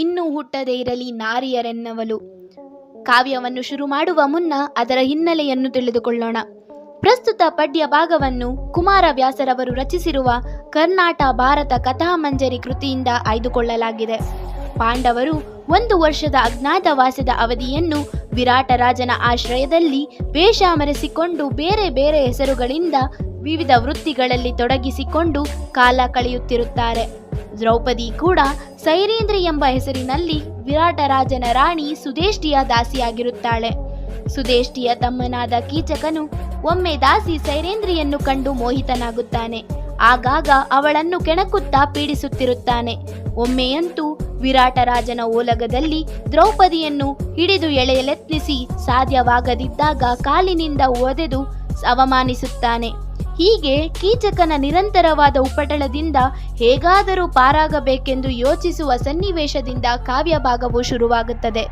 ಇನ್ನೂ ಹುಟ್ಟದೇ ಇರಲಿ ನಾರಿಯರೆನ್ನವಲು. ಕಾವ್ಯವನ್ನು ಶುರು ಮಾಡುವ ಮುನ್ನ ಅದರ ಹಿನ್ನೆಲೆಯನ್ನು ತಿಳಿದುಕೊಳ್ಳೋಣ. ಪ್ರಸ್ತುತ ಪಡ್ಯ ಭಾಗವನ್ನು ಕುಮಾರ ವ್ಯಾಸರವರು ರಚಿಸಿರುವ ಕರ್ನಾಟ ಭಾರತ ಕಥಾಮಂಜರಿ ಕೃತಿಯಿಂದ ಆಯ್ದುಕೊಳ್ಳಲಾಗಿದೆ. ಪಾಂಡವರು ಒಂದು ವರ್ಷದ ಅಜ್ಞಾತವಾಸದ ಅವಧಿಯನ್ನು ವಿರಾಟ ರಾಜನ ಆಶ್ರಯದಲ್ಲಿ ವೇಷ ಮರೆಸಿಕೊಂಡು ಬೇರೆ ಬೇರೆ ಹೆಸರುಗಳಿಂದ ವಿವಿಧ ವೃತ್ತಿಗಳಲ್ಲಿ ತೊಡಗಿಸಿಕೊಂಡು ಕಾಲ ಕಳೆಯುತ್ತಿರುತ್ತಾರೆ. ದ್ರೌಪದಿ ಕೂಡ ಸೈರೇಂದ್ರಿ ಎಂಬ ಹೆಸರಿನಲ್ಲಿ ವಿರಾಟರಾಜನ ರಾಣಿ ಸುದೇಷ್ಟಿಯ ದಾಸಿಯಾಗಿರುತ್ತಾಳೆ. ಸುದೇಷ್ಟಿಯ ತಮ್ಮನಾದ ಕೀಚಕನು ಒಮ್ಮೆ ದಾಸಿ ಸೈರೇಂದ್ರಿಯನ್ನು ಕಂಡು ಮೋಹಿತನಾಗುತ್ತಾನೆ. ಆಗಾಗ ಅವಳನ್ನು ಕೆಣಕುತ್ತಾ ಪೀಡಿಸುತ್ತಿರುತ್ತಾನೆ. ಒಮ್ಮೆಯಂತೂ ವಿರಾಟರಾಜನ ಓಲಗದಲ್ಲಿ ದ್ರೌಪದಿಯನ್ನು ಹಿಡಿದು ಎಳೆಯಲೆತ್ನಿಸಿ ಸಾಧ್ಯವಾಗದಿದ್ದಾಗ ಕಾಲಿನಿಂದ ಒದೆದು ಅವಮಾನಿಸುತ್ತಾನೆ. ಹೀಗೆ ಕೀಚಕನ ನಿರಂತರವಾದ ಉಪಟಳದಿಂದ ಹೇಗಾದರೂ ಪಾರಾಗಬೇಕೆಂದು ಯೋಚಿಸುವ ಸನ್ನಿವೇಶದಿಂದ ಕಾವ್ಯ ಭಾಗವು ಶುರುವಾಗುತ್ತದೆ.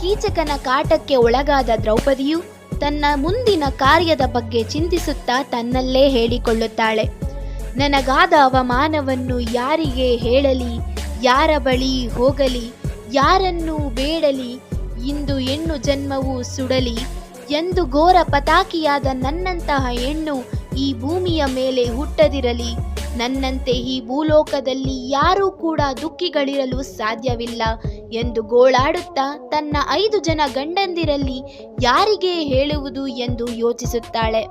ಕೀಚಕನ ಕಾಟಕ್ಕೆ ಒಳಗಾದ ದ್ರೌಪದಿಯು ತನ್ನ ಮುಂದಿನ ಕಾರ್ಯದ ಬಗ್ಗೆ ಚಿಂತಿಸುತ್ತಾ ತನ್ನಲ್ಲೇ ಹೇಳಿಕೊಳ್ಳುತ್ತಾಳೆ. ನನಗಾದ ಅವಮಾನವನ್ನು ಯಾರಿಗೆ ಹೇಳಲಿ, ಯಾರ ಬಳಿ ಹೋಗಲಿ, ಯಾರನ್ನು ಬೇಡಲಿ, ಇಂದು ಹೆಣ್ಣು ಜನ್ಮವು ಸುಡಲಿ ಎಂದು ಘೋರ ಪತಾಕಿಯಾದ ನನ್ನಂತಹ ಹೆಣ್ಣು ಈ ಭೂಮಿಯ ಮೇಲೆ ಹುಟ್ಟದಿರಲಿ. ನನ್ನಂತೆ ಈ ಭೂಲೋಕದಲ್ಲಿ ಯಾರೂ ಕೂಡ ದುಃಖಿಗಳಿರಲು ಸಾಧ್ಯವಿಲ್ಲ ಎಂದು ಗೋಳಾಡುತ್ತಾ ತನ್ನ ಐದು ಜನ ಗಂಡಂದಿರಲ್ಲಿ ಯಾರಿಗೆ ಹೇಳುವುದು ಎಂದು ಯೋಚಿಸುತ್ತಾಳೆ.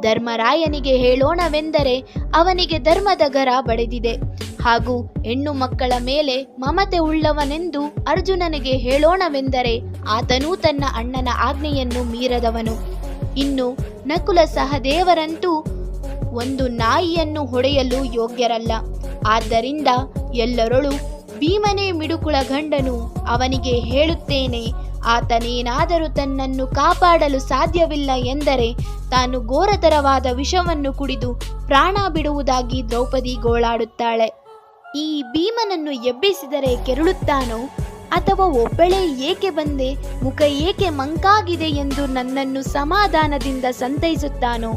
ಧರ್ಮರಾಯನಿಗೆ ಹೇಳೋಣವೆಂದರೆ ಅವನಿಗೆ ಧರ್ಮದ ಗರ ಬಡಿದಿದೆ. ಹಾಗೂ ಹೆಣ್ಣು ಮಕ್ಕಳ ಮೇಲೆ ಮಮತೆ ಉಳ್ಳವನೆಂದು ಅರ್ಜುನನಿಗೆ ಹೇಳೋಣವೆಂದರೆ ಆತನೂ ತನ್ನ ಅಣ್ಣನ ಆಜ್ಞೆಯನ್ನು ಮೀರದವನು. ಇನ್ನು ನಕುಲ ಸಹದೇವರಂತೂ ಒಂದು ನಾಯಿಯನ್ನು ಹೊಡೆಯಲು ಯೋಗ್ಯರಲ್ಲ. ಆದ್ದರಿಂದ ಎಲ್ಲರೊಳು ಭೀಮನೇ ಮಿಡುಕುಳ ಗಂಡನು ಅವನಿಗೆ ಹೇಳುತ್ತೇನೆ, ಆತನೇನಾದರೂ ತನ್ನನ್ನು ಕಾಪಾಡಲು ಸಾಧ್ಯವಿಲ್ಲ ಎಂದರೆ ತಾನು ಘೋರತರವಾದ ವಿಷವನ್ನು ಕುಡಿದು ಪ್ರಾಣ ಬಿಡುವುದಾಗಿ ದ್ರೌಪದಿ ಗೋಳಾಡುತ್ತಾಳೆ. ಈ ಭೀಮನನ್ನು ಎಬ್ಬಿಸಿದರೆ ಕೆರಳುತ್ತಾನೋ? ಅಥವಾ ಒಬ್ಬಳೇ ಏಕೆ ಬಂದೆ, ಮುಖ ಏಕೆ ಮಂಕಾಗಿದೆ ಎಂದು ನನ್ನನ್ನು ಸಮಾಧಾನದಿಂದ ಸಂತೈಸುತ್ತಾನೋ?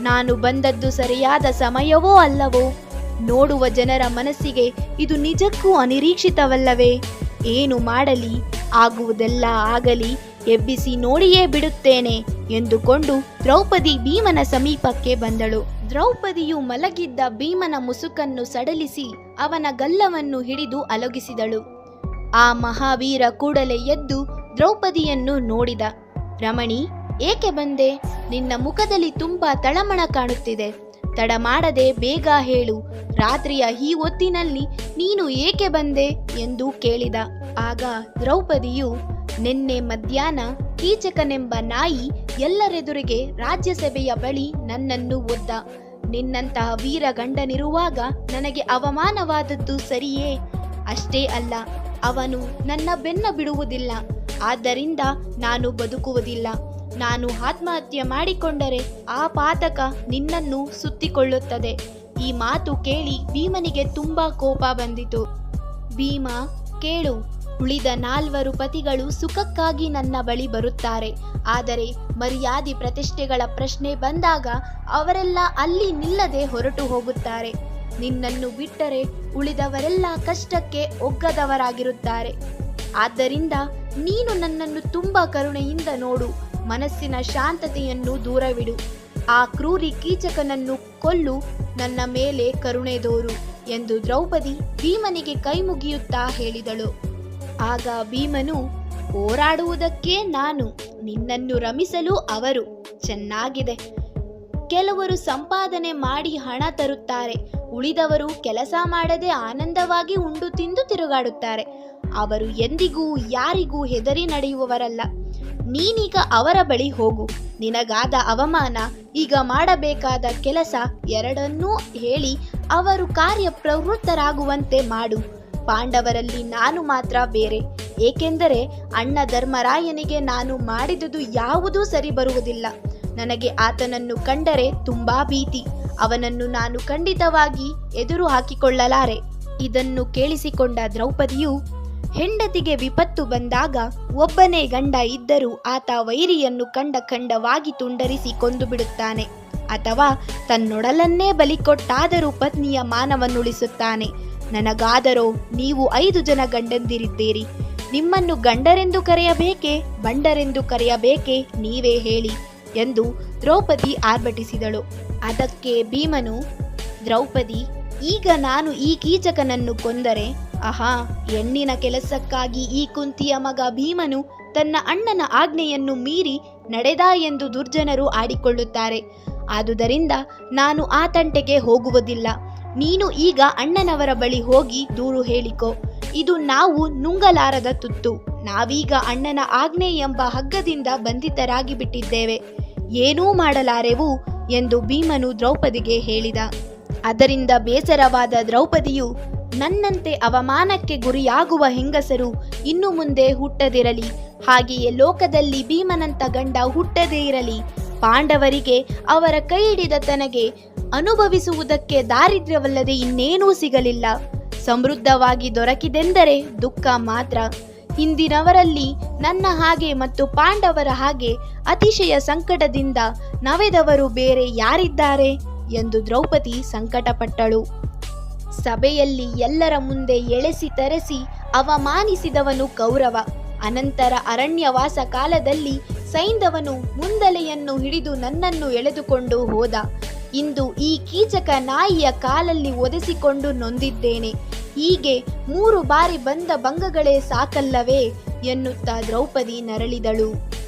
ನಾನು ಬಂದದ್ದು ಸರಿಯಾದ ಸಮಯವೋ ಅಲ್ಲವೋ? ನೋಡುವ ಜನರ ಮನಸ್ಸಿಗೆ ಇದು ನಿಜಕ್ಕೂ ಅನಿರೀಕ್ಷಿತವಲ್ಲವೇ? ಏನು ಮಾಡಲಿ? ಆಗುವುದೆಲ್ಲ ಆಗಲಿ, ಎಬ್ಬಿಸಿ ನೋಡಿಯೇ ಬಿಡುತ್ತೇನೆ ಎಂದುಕೊಂಡು ದ್ರೌಪದಿ ಭೀಮನ ಸಮೀಪಕ್ಕೆ ಬಂದಳು. ದ್ರೌಪದಿಯು ಮಲಗಿದ್ದ ಭೀಮನ ಮುಸುಕನ್ನು ಸಡಲಿಸಿ ಅವನ ಗಲ್ಲವನ್ನು ಹಿಡಿದು ಅಲಗಿಸಿದಳು. ಆ ಮಹಾವೀರ ಕೂಡಲೇ ಎದ್ದು ದ್ರೌಪದಿಯನ್ನು ನೋಡಿದ. ರಮಣಿ, ಏಕೆ ಬಂದೆ? ನಿನ್ನ ಮುಖದಲ್ಲಿ ತುಂಬಾ ತಳಮಣ ಕಾಣುತ್ತಿದೆ. ತಡ ಮಾಡದೆ ಬೇಗ ಹೇಳು. ರಾತ್ರಿಯ ಈ ಹೊತ್ತಿನಲ್ಲಿ ನೀನು ಏಕೆ ಬಂದೆ? ಎಂದು ಕೇಳಿದ. ಆಗ ದ್ರೌಪದಿಯು, ನಿನ್ನೆ ಮಧ್ಯಾಹ್ನ ಕೀಚಕನೆಂಬ ನಾಯಿ ಎಲ್ಲರೆದುರಿಗೆ ರಾಜ್ಯಸಭೆಯ ಬಳಿ ನನ್ನನ್ನು ಒದ್ದ. ನಿನ್ನಂತಹ ವೀರ ಗಂಡನಿರುವಾಗ ನನಗೆ ಅವಮಾನವಾದದ್ದು ಸರಿಯೇ? ಅಷ್ಟೇ ಅಲ್ಲ. ಅವನು ನನ್ನ ಬೆನ್ನ ಬಿಡುವುದಿಲ್ಲ. ಆದ್ದರಿಂದ ನಾನು ಬದುಕುವುದಿಲ್ಲ. ನಾನು ಆತ್ಮಹತ್ಯೆ ಮಾಡಿಕೊಂಡರೆ ಆ ಪಾತಕ ನಿನ್ನನ್ನು ಸುತ್ತಿಕೊಳ್ಳುತ್ತದೆ. ಈ ಮಾತು ಕೇಳಿ ಭೀಮನಿಗೆ ತುಂಬಾ ಕೋಪ ಬಂದಿತು. ಭೀಮ, ಕೇಳು. ಉಳಿದ ನಾಲ್ವರು ಪತಿಗಳು ಸುಖಕ್ಕಾಗಿ ನನ್ನ ಬಳಿ ಬರುತ್ತಾರೆ. ಆದರೆ ಮರ್ಯಾದೆ ಪ್ರತಿಷ್ಠೆಗಳ ಪ್ರಶ್ನೆ ಬಂದಾಗ ಅವರೆಲ್ಲ ಅಲ್ಲಿ ನಿಲ್ಲದೆ ಹೊರಟು ಹೋಗುತ್ತಾರೆ. ನಿನ್ನನ್ನು ಬಿಟ್ಟರೆ ಉಳಿದವರೆಲ್ಲ ಕಷ್ಟಕ್ಕೆ ಒಗ್ಗದವರಾಗಿರುತ್ತಾರೆ. ಆದ್ದರಿಂದ ನೀನು ನನ್ನನ್ನು ತುಂಬಾ ಕರುಣೆಯಿಂದ ನೋಡು, ಮನಸ್ಸಿನ ಶಾಂತತೆಯನ್ನು ದೂರವಿಡು. ಆ ಕ್ರೂರಿ ಕೀಚಕನನ್ನು ಕೊಲ್ಲು, ನನ್ನ ಮೇಲೆ ಕರುಣೆ ದೋರು ಎಂದು ದ್ರೌಪದಿ ಭೀಮನಿಗೆ ಕೈ ಮುಗಿಯುತ್ತಾ ಹೇಳಿದಳು. ಆಗ ಭೀಮನು, ಹೋರಾಡುವುದಕ್ಕೆ ನಾನು ನಿನ್ನನ್ನು ರಮಿಸಲು ಅವರು ಚೆನ್ನಾಗಿದೆ. ಕೆಲವರು ಸಂಪಾದನೆ ಮಾಡಿ ಹಣ ತರುತ್ತಾರೆ ಉಳಿದವರು ಕೆಲಸ ಮಾಡದೆ ಆನಂದವಾಗಿ ಉಂಡು ತಿಂದು ತಿರುಗಾಡುತ್ತಾರೆ. ಅವರು ಎಂದಿಗೂ ಯಾರಿಗೂ ಹೆದರಿ ನಡೆಯುವವರಲ್ಲ. ನೀನೀಗ ಅವರ ಬಳಿ ಹೋಗು. ನಿನಗಾದ ಅವಮಾನ, ಈಗ ಮಾಡಬೇಕಾದ ಕೆಲಸ ಎರಡನ್ನೂ ಹೇಳಿ ಅವರು ಕಾರ್ಯ ಪ್ರವೃತ್ತರಾಗುವಂತೆ ಮಾಡು. ಪಾಂಡವರಲ್ಲಿ ನಾನು ಮಾತ್ರ ಬೇರೆ. ಏಕೆಂದರೆ ಅಣ್ಣ ಧರ್ಮರಾಯನಿಗೆ ನಾನು ಮಾಡಿದುದು ಯಾವುದೂ ಸರಿ ಬರುವುದಿಲ್ಲ ನನಗೆ ಆತನನ್ನು ಕಂಡರೆ ತುಂಬಾ ಭೀತಿ. ಅವನನ್ನು ನಾನು ಖಂಡಿತವಾಗಿ ಎದುರು ಹಾಕಿಕೊಳ್ಳಲಾರೆ. ಇದನ್ನು ಕೇಳಿಸಿಕೊಂಡ ದ್ರೌಪದಿಯು ಹೆಂಡತಿಗೆ ವಿಪತ್ತು ಬಂದಾಗ ಒಬ್ಬನೇ ಗಂಡ ಇದ್ದರೂ ಆತ ವೈರಿಯನ್ನು ಕಂಡ ಖಂಡವಾಗಿ ತುಂಡರಿಸಿ ಕೊಂದು ಬಿಡುತ್ತಾನೆ. ಅಥವಾ ತನ್ನೊಡಲನ್ನೇ ಬಲಿಕೊಟ್ಟಾದರೂ ಪತ್ನಿಯ ಮಾನವನ್ನುಳಿಸುತ್ತಾನೆ. ನನಗಾದರೋ ನೀವು ಐದು ಜನ ಗಂಡಂದಿರಿದ್ದೀರಿ. ನಿಮ್ಮನ್ನು ಗಂಡರೆಂದು ಕರೆಯಬೇಕೆ, ಬಂಡರೆಂದು ಕರೆಯಬೇಕೆ ನೀವೇ ಹೇಳಿ ಎಂದು ದ್ರೌಪದಿ ಆರ್ಭಟಿಸಿದಳು. ಅದಕ್ಕೆ ಭೀಮನು, ದ್ರೌಪದಿ, ಈಗ ನಾನು ಈ ಕೀಚಕನನ್ನು ಕೊಂದರೆ ಅಹಾ ಹೆಣ್ಣಿನ ಕೆಲಸಕ್ಕಾಗಿ ಈ ಕುಂತಿಯ ಮಗ ಭೀಮನು ತನ್ನ ಅಣ್ಣನ ಆಜ್ಞೆಯನ್ನು ಮೀರಿ ನಡೆದ ಎಂದು ದುರ್ಜನರು ಆಡಿಕೊಳ್ಳುತ್ತಾರೆ. ಆದುದರಿಂದ ನಾನು ಆ ತಂಟೆಗೆ ಹೋಗುವುದಿಲ್ಲ. ನೀನು ಈಗ ಅಣ್ಣನವರ ಬಳಿ ಹೋಗಿ ದೂರು ಹೇಳಿಕೊ. ಇದು ನಾವು ನುಂಗಲಾರದ ತುತ್ತು. ನಾವೀಗ ಅಣ್ಣನ ಆಜ್ಞೆ ಎಂಬ ಹಗ್ಗದಿಂದ ಬಂಧಿತರಾಗಿ ಬಿಟ್ಟಿದ್ದೇವೆ ಏನೂ ಮಾಡಲಾರೆವು ಎಂದು ಭೀಮನು ದ್ರೌಪದಿಗೆ ಹೇಳಿದ. ಅದರಿಂದ ಬೇಸರವಾದ ದ್ರೌಪದಿಯು, ನನ್ನಂತೆ ಅವಮಾನಕ್ಕೆ ಗುರಿಯಾಗುವ ಹೆಂಗಸರು ಇನ್ನು ಮುಂದೆ ಹುಟ್ಟದಿರಲಿ. ಹಾಗೆಯೇ ಲೋಕದಲ್ಲಿ ಭೀಮನಂತ ಗಂಡ ಹುಟ್ಟದೇ ಇರಲಿ. ಪಾಂಡವರಿಗೆ ಅವರ ಕೈ ಹಿಡಿದ ತನಗೆ ಅನುಭವಿಸುವುದಕ್ಕೆ ದಾರಿದ್ರ್ಯವಲ್ಲದೆ ಇನ್ನೇನೂ ಸಿಗಲಿಲ್ಲ. ಸಮೃದ್ಧವಾಗಿ ದೊರಕಿದೆಂದರೆ ದುಃಖ ಮಾತ್ರ. ಹಿಂದಿನವರಲ್ಲಿ ನನ್ನ ಹಾಗೆ ಮತ್ತು ಪಾಂಡವರ ಹಾಗೆ ಅತಿಶಯ ಸಂಕಟದಿಂದ ನವೆದವರು ಬೇರೆ ಯಾರಿದ್ದಾರೆ ಎಂದು ದ್ರೌಪದಿ ಸಂಕಟಪಟ್ಟಳು. ಸಭೆಯಲ್ಲಿ ಎಲ್ಲರ ಮುಂದೆ ಎಳೆಸಿ ತರೆಸಿ ಅವಮಾನಿಸಿದವನು ಕೌರವ. ಅನಂತರ ಅರಣ್ಯವಾಸ ಕಾಲದಲ್ಲಿ ಸೈಂಧವನು ಮುಂದಲೆಯನ್ನು ಹಿಡಿದು ನನ್ನನ್ನು ಎಳೆದುಕೊಂಡು ಹೋದ. ಇಂದು ಈ ಕೀಚಕ ನಾಯಿಯ ಕಾಲಲ್ಲಿ ಒದೆಸಿಕೊಂಡು ನೊಂದಿದ್ದೇನೆ. ಹೀಗೆ ಮೂರು ಬಾರಿ ಬಂದ ಭಂಗಗಳೇ ಸಾಕಲ್ಲವೇ ಎನ್ನುತ್ತಾ ದ್ರೌಪದಿ ನರಳಿದಳು.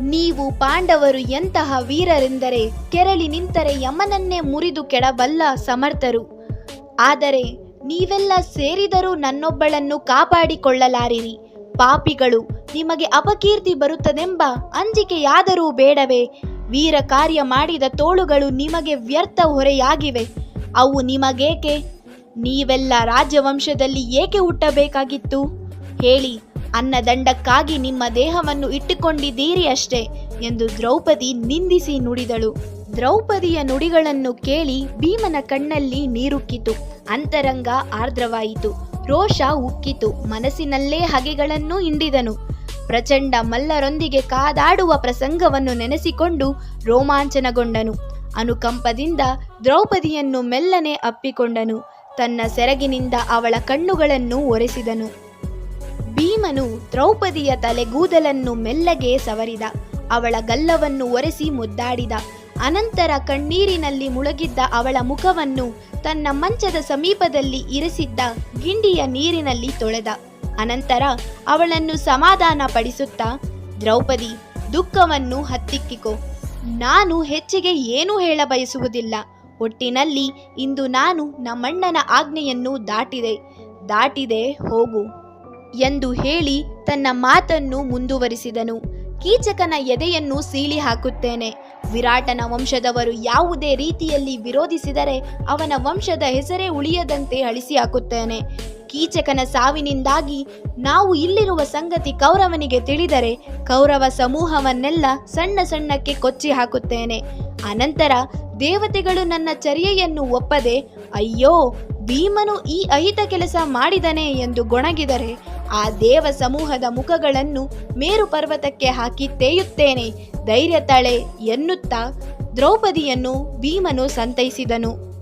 ನೀವು ಪಾಂಡವರು ಎಂತಹ ವೀರರೆಂದರೆ ಕೆರಳಿ ನಿಂತರೆ ಯಮನನ್ನೇ ಮುರಿದು ಕೆಡಬಲ್ಲ ಸಮರ್ಥರು. ಆದರೆ ನೀವೆಲ್ಲ ಸೇರಿದರೂ ನನ್ನೊಬ್ಬಳನ್ನು ಕಾಪಾಡಿಕೊಳ್ಳಲಾರಿರಿ. ಪಾಪಿಗಳು, ನಿಮಗೆ ಅಪಕೀರ್ತಿ ಬರುತ್ತದೆಂಬ ಅಂಜಿಕೆಯಾದರೂ ಬೇಡವೇ? ವೀರ ಕಾರ್ಯ ಮಾಡಿದ ತೋಳುಗಳು ನಿಮಗೆ ವ್ಯರ್ಥ ಹೊರೆಯಾಗಿವೆ. ಅವು ನಿಮಗೇಕೆ? ನೀವೆಲ್ಲ ರಾಜವಂಶದಲ್ಲಿ ಏಕೆ ಹುಟ್ಟಬೇಕಾಗಿತ್ತು? ಹೇಳಿ, ಅನ್ನದಂಡಕ್ಕಾಗಿ ನಿಮ್ಮ ದೇಹವನ್ನು ಇಟ್ಟುಕೊಂಡಿದ್ದೀರಿ ಅಷ್ಟೇ ಎಂದು ದ್ರೌಪದಿ ನಿಂದಿಸಿ ನುಡಿದಳು. ದ್ರೌಪದಿಯ ನುಡಿಗಳನ್ನು ಕೇಳಿ ಭೀಮನ ಕಣ್ಣಲ್ಲಿ ನೀರುಕ್ಕಿತು ಅಂತರಂಗ ಆರ್ದ್ರವಾಯಿತು. ರೋಷ ಉಕ್ಕಿತು. ಮನಸ್ಸಿನಲ್ಲೇ ಹಗೆಗಳನ್ನು ಹಿಂಡಿದನು. ಪ್ರಚಂಡ ಮಲ್ಲರೊಂದಿಗೆ ಕಾದಾಡುವ ಪ್ರಸಂಗವನ್ನು ನೆನೆಸಿಕೊಂಡು ರೋಮಾಂಚನಗೊಂಡನು. ಅನುಕಂಪದಿಂದ ದ್ರೌಪದಿಯನ್ನು ಮೆಲ್ಲನೆ ಅಪ್ಪಿಕೊಂಡನು. ತನ್ನ ಸೆರಗಿನಿಂದ ಅವಳ ಕಣ್ಣುಗಳನ್ನು ಒರೆಸಿದನು. ಭೀಮನು ದ್ರೌಪದಿಯ ತಲೆಗೂದಲನ್ನು ಮೆಲ್ಲಗೆ ಸವರಿದ. ಅವಳ ಗಲ್ಲವನ್ನು ಒರೆಸಿ ಮುದ್ದಾಡಿದ. ಅನಂತರ ಕಣ್ಣೀರಿನಲ್ಲಿ ಮುಳುಗಿದ್ದ ಅವಳ ಮುಖವನ್ನು ತನ್ನ ಮಂಚದ ಸಮೀಪದಲ್ಲಿ ಇರಿಸಿದ್ದ ಗಿಂಡಿಯ ನೀರಿನಲ್ಲಿ ತೊಳೆದ. ಅನಂತರ ಅವಳನ್ನು ಸಮಾಧಾನ ಪಡಿಸುತ್ತಾ ದ್ರೌಪದಿ, ದುಃಖವನ್ನು ಹತ್ತಿಕ್ಕಿಕೊ. ನಾನು ಹೆಚ್ಚಿಗೆ ಏನೂ ಹೇಳ ಬಯಸುವುದಿಲ್ಲ. ಒಟ್ಟಿನಲ್ಲಿ ಇಂದು ನಾನು ನಮ್ಮಣ್ಣನ ಆಜ್ಞೆಯನ್ನು ದಾಟಿದೆ. ದಾಟಿದೆ, ಹೋಗು ಎಂದು ಹೇಳಿ ತನ್ನ ಮಾತನ್ನು ಮುಂದುವರಿಸಿದನು. ಕೀಚಕನ ಎದೆಯನ್ನು ಸೀಳಿ ಹಾಕುತ್ತೇನೆ. ವಿರಾಟನ ವಂಶದವರು ಯಾವುದೇ ರೀತಿಯಲ್ಲಿ ವಿರೋಧಿಸಿದರೆ ಅವನ ವಂಶದ ಹೆಸರೇ ಉಳಿಯದಂತೆ ಅಳಿಸಿ ಹಾಕುತ್ತೇನೆ. ಕೀಚಕನ ಸಾವಿನಿಂದಾಗಿ ನಾವು ಇಲ್ಲಿರುವ ಸಂಗತಿ ಕೌರವನಿಗೆ ತಿಳಿದರೆ ಕೌರವ ಸಮೂಹವನ್ನೆಲ್ಲ ಸಣ್ಣ ಸಣ್ಣಕ್ಕೆ ಕೊಚ್ಚಿ ಹಾಕುತ್ತೇನೆ. ಅನಂತರ ದೇವತೆಗಳು ನನ್ನ ಚರ್ಯೆಯನ್ನು ಒಪ್ಪದೆ, ಅಯ್ಯೋ, ಭೀಮನು ಈ ಅಹಿತ ಕೆಲಸ ಮಾಡಿದನೆ ಎಂದು ಗೊಣಗಿದರೆ, ಆ ದೇವ ಸಮೂಹದ ಮುಖಗಳನ್ನು ಮೇರು ಪರ್ವತಕ್ಕೆ ಹಾಕಿ ತೇಯುತ್ತೇನೆ. ಧೈರ್ಯ ತಳೆ ಎನ್ನುತ್ತಾ ದ್ರೌಪದಿಯನ್ನು ಭೀಮನು ಸಂತೈಸಿದನು.